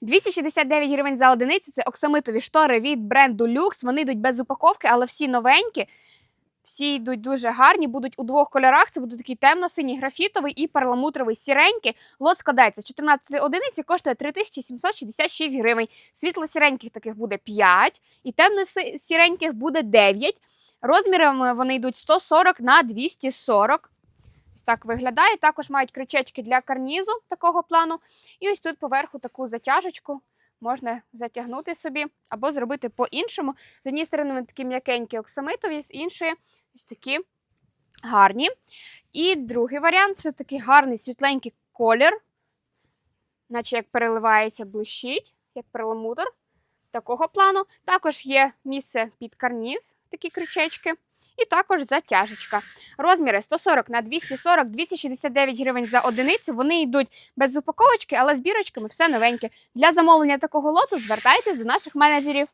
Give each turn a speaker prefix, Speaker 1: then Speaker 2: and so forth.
Speaker 1: 269 гривень за одиницю. Це оксамитові штори від бренду Lux. Вони йдуть без упаковки, але всі новенькі. Всі йдуть дуже гарні, будуть у двох кольорах. Це буде такий темно-синій графітовий і перламутровий сіренький. Лот складається з 14 одиниць і коштує 3766 гривень. Світло-сіреньких таких буде 5, і темно-сіреньких буде 9. Розмірами вони йдуть 140 на 240. Ось так виглядає. Також мають крючечки для карнізу такого плану. І ось тут поверху таку затяжечку можна затягнути собі або зробити по-іншому. З однієї сторони вони такі м'якенькі оксамитові, з іншої ось такі гарні. І другий варіант це такий гарний світленький колір, наче як переливається, блищить, як перламутр. Такого плану. Також є місце під карніз, такі крючечки, і також затяжечка. Розміри 140 на 240, 269 гривень за одиницю. Вони йдуть без упаковочки, але з бірочками все новеньке. Для замовлення такого лоту звертайтесь до наших менеджерів.